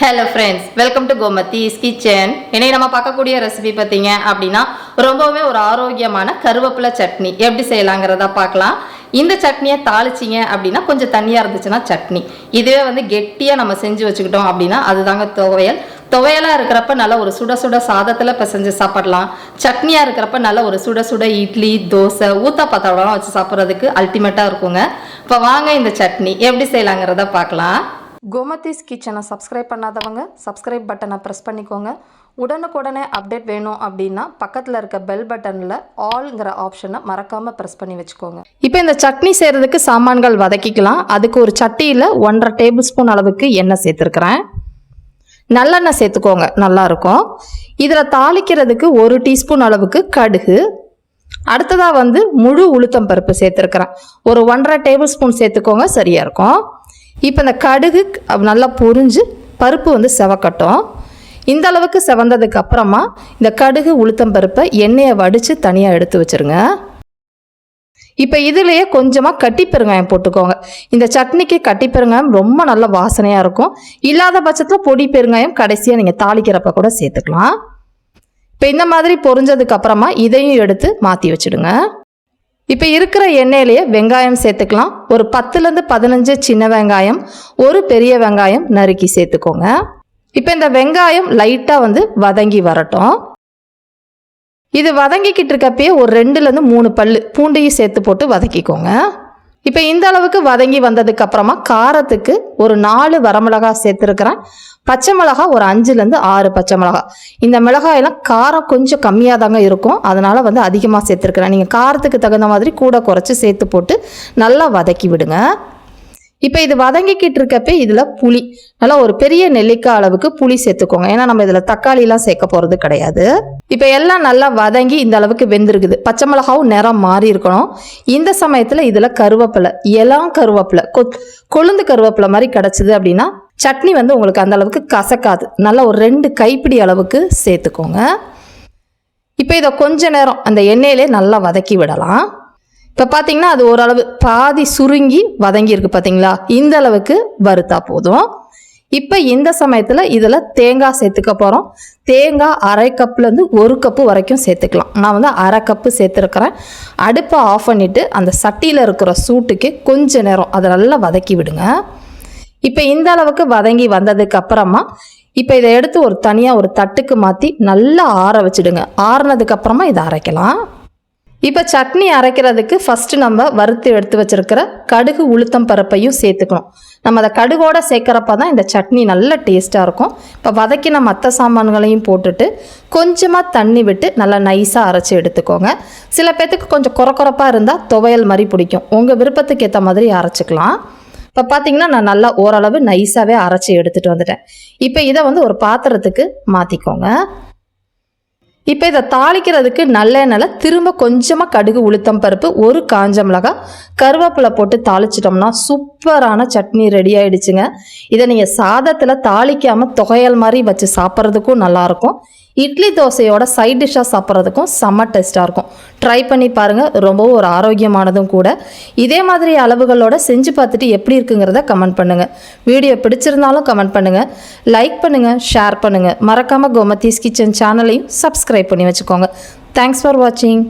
Hello friends welcome to Gomathi's kitchen இன்னைக்கு நம்ம பார்க்கக்கூடிய ரெசிபி பார்த்தீங்க அப்படின்னா ரொம்பவுமே ஒரு ஆரோக்கியமான கருவேப்பிலை சட்னி. எப்படி செய்யலாங்கிறத பார்க்கலாம். இந்த சட்னியை தாளிச்சிங்க அப்படின்னா கொஞ்சம் தண்ணியாக இருந்துச்சுன்னா சட்னி. இதுவே வந்து கெட்டியாக நம்ம செஞ்சு வச்சுக்கிட்டோம் அப்படின்னா அதுதாங்க துவையல். துவையலாக இருக்கிறப்ப நல்ல ஒரு சுட சுட சாதத்தில் பிசைஞ்சு சாப்பிடலாம். சட்னியாக இருக்கிறப்ப நல்ல ஒரு சுட சுட இட்லி தோசை ஊத்தாப்பத்தாவெல்லாம் வச்சு சாப்பிட்றதுக்கு அல்டிமேட்டாக இருக்குங்க. இப்போ வாங்க இந்த சட்னி. எப்படி செய்யலாங்கிறத பார்க்கலாம். கோமதிஸ் கிச்சனை சப்ஸ்கிரைப் பண்ணாதவங்க சப்ஸ்கிரைப் பட்டனை ப்ரெஸ் பண்ணிக்கோங்க. உடனுக்குடனே அப்டேட் வேணும் அப்படின்னா பக்கத்தில் இருக்க பெல் பட்டனில் ஆல்ங்கிற ஆப்ஷனை மறக்காமல் ப்ரெஸ் பண்ணி வச்சுக்கோங்க. இப்போ இந்த சட்னி செய்கிறதுக்கு சாமான்கள் வதக்கிக்கலாம். அதுக்கு ஒரு சட்டியில் ஒன்றரை டேபிள் ஸ்பூன் அளவுக்கு எண்ணெய் சேர்த்துருக்குறேன். நல்லெண்ணெய் சேர்த்துக்கோங்க நல்லாயிருக்கும் இதில் தாளிக்கிறதுக்கு ஒரு டீஸ்பூன் அளவுக்கு கடுகு. அடுத்ததாக வந்து முழு உளுத்தம் பருப்பு சேர்த்துருக்குறேன். ஒரு ஒன்றரை டேபிள் ஸ்பூன் சேர்த்துக்கோங்க சரியாக இருக்கும். இப்போ இந்த கடுகு நல்லா பொரிஞ்சு பருப்பு வந்து செவக்கட்டும். இந்த அளவுக்கு செவந்ததுக்கு அப்புறமா இந்த கடுகு உளுத்தம் பருப்பை எண்ணெயை வடித்து தனியாக எடுத்து வச்சுருங்க. இப்போ இதுலேயே கொஞ்சமாக கட்டி பெருங்காயம் போட்டுக்கோங்க. இந்த சட்னிக்கு கட்டி பெருங்காயம் ரொம்ப நல்ல வாசனையாக இருக்கும். இல்லாத பட்சத்தில் பொடி பெருங்காயம் கடைசியாக நீங்கள் தாளிக்கிறப்ப கூட சேர்த்துக்கலாம். இப்போ இந்த மாதிரி பொரிஞ்சதுக்கு அப்புறமா இதையும் எடுத்து மாற்றி வச்சுடுங்க. இப்போ இருக்கிற எண்ணெயிலேயே வெங்காயம் சேர்த்துக்கலாம். ஒரு பத்துலேருந்து பதினஞ்சு சின்ன வெங்காயம் ஒரு பெரிய வெங்காயம் நறுக்கி சேர்த்துக்கோங்க. இப்போ இந்த வெங்காயம் லைட்டாக வந்து வதங்கி வரட்டும். இது வதங்கிக்கிட்டு இருக்கப்பயே ஒரு ரெண்டுலேருந்து மூணு பல்லு பூண்டையும் சேர்த்து போட்டு வதக்கிக்கோங்க. இப்போ இந்த அளவுக்கு வதங்கி வந்ததுக்கு அப்புறமா காரத்துக்கு ஒரு நாலு வரமிளகா சேர்த்துருக்கிறேன். பச்சை மிளகா ஒரு அஞ்சுலேருந்து ஆறு பச்சை மிளகா. இந்த மிளகாயெல்லாம் காரம் கொஞ்சம் கம்மியாக தாங்க இருக்கும். அதனால் வந்து அதிகமாக சேர்த்துருக்குறேன். நீங்கள் காரத்துக்கு தகுந்த மாதிரி கூட குறைச்சி சேர்த்து போட்டு நல்லா வதக்கி விடுங்க. இப்போ இது வதங்கிக்கிட்டு இருக்கப்ப இதில் புளி. நல்லா ஒரு பெரிய நெல்லிக்காய் அளவுக்கு புளி சேர்த்துக்கோங்க. ஏன்னா நம்ம இதில் தக்காளிலாம் சேர்க்க போகிறது கிடையாது. இப்போ எல்லாம் நல்லா வதங்கி இந்த அளவுக்கு வெந்திருக்குது. பச்சை மிளகாவும் நிறம் மாறி இருக்கணும். இந்த சமயத்தில் இதில் கருவேப்பிலை எல்லாம் கருவேப்பிலை கொ கொழுந்து கருவேப்பிலை மாதிரி கிடச்சிது அப்படின்னா சட்னி வந்து உங்களுக்கு அந்த அளவுக்கு கசக்காது. நல்லா ஒரு ரெண்டு கைப்பிடி அளவுக்கு சேர்த்துக்கோங்க. இப்போ இதை கொஞ்ச நேரம் அந்த எண்ணெயிலே நல்லா வதக்கி விடலாம். இப்போ பார்த்தீங்கன்னா அது ஓரளவு பாதி சுருங்கி வதங்கியிருக்கு பார்த்தீங்களா இந்த அளவுக்கு வறுத்தா போதும். இப்போ இந்த சமயத்தில் இதில் தேங்காய் சேர்த்துக்க போகிறோம் தேங்காய் அரை கப்லேருந்து ஒரு கப்பு வரைக்கும் சேர்த்துக்கலாம். நான் வந்து அரை கப்பு சேர்த்துருக்குறேன். அடுப்பை ஆஃப் பண்ணிவிட்டு அந்த சட்டியில் இருக்கிற சூட்டுக்கு கொஞ்ச நேரம் அதை நல்லா வதக்கி விடுங்க. இப்போ இந்த அளவுக்கு வதங்கி வந்ததுக்கு அப்புறமா இப்போ இதை எடுத்து ஒரு தனியாக ஒரு தட்டுக்கு மாற்றி நல்லா ஆற வச்சுடுங்க. ஆறுனதுக்கப்புறமா இதை அரைக்கலாம். இப்போ சட்னி அரைக்கிறதுக்கு ஃபஸ்ட்டு நம்ம வறுத்து எடுத்து வச்சுருக்கிற கடுகு உளுத்தம் பருப்பையும் சேர்த்துக்கணும். நம்ம அதை கடுகோடு சேர்க்குறப்ப தான் இந்த சட்னி நல்ல டேஸ்ட்டாக இருக்கும். இப்போ வதக்கின மற்ற சாமான்களையும் போட்டுட்டு கொஞ்சமாக தண்ணி விட்டு நல்லா நைஸாக அரைச்சி எடுத்துக்கோங்க. சில பேர்த்துக்கு கொஞ்சம் குறக்குறப்பாக இருந்தால் துவையல் மாதிரி பிடிக்கும். உங்கள் விருப்பத்துக்கு ஏற்ற மாதிரி அரைச்சிக்கலாம். இப்போ பார்த்தீங்கன்னா நான் நல்லா ஓரளவு நைஸாகவே அரைச்சி எடுத்துகிட்டு வந்துட்டேன். இப்போ இதை வந்து ஒரு பாத்திரத்துக்கு மாற்றிக்கோங்க இப்போ இதை தாளிக்கிறதுக்கு நல்லெண்ணெயில் திரும்ப கொஞ்சமாக கடுகு உளுத்தம் பருப்பு ஒரு காஞ்ச மிளகாய் கருவேப்பிலை போட்டு தாளிச்சிட்டோம்னா சூப்பரான சட்னி ரெடி ஆயிடுச்சுங்க. இதை நீங்கள் சாதத்தில் தாளிக்காமல் தொகையல் மாதிரி வச்சு சாப்பிட்றதுக்கும் நல்லாயிருக்கும் இட்லி தோசையோட சைட் டிஷ்ஷாக சாப்பிட்றதுக்கும் செம்ம டேஸ்ட்டாக இருக்கும். ட்ரை பண்ணி பாருங்கள் ரொம்பவும் ஒரு ஆரோக்கியமானதும் கூட. இதே மாதிரி அளவுகளோட செஞ்சு பார்த்துட்டு எப்படி இருக்குங்கிறத கமெண்ட் பண்ணுங்கள் வீடியோ பிடிச்சிருந்தாலும் கமெண்ட் பண்ணுங்கள் லைக் பண்ணுங்கள் ஷேர் பண்ணுங்கள் மறக்காமல் கோமதீஸ் கிச்சன் சேனலையும் சப்ஸ்கிரைப் பண்ணி வச்சுக்கோங்க. தேங்க்ஸ் ஃபார் வாட்சிங்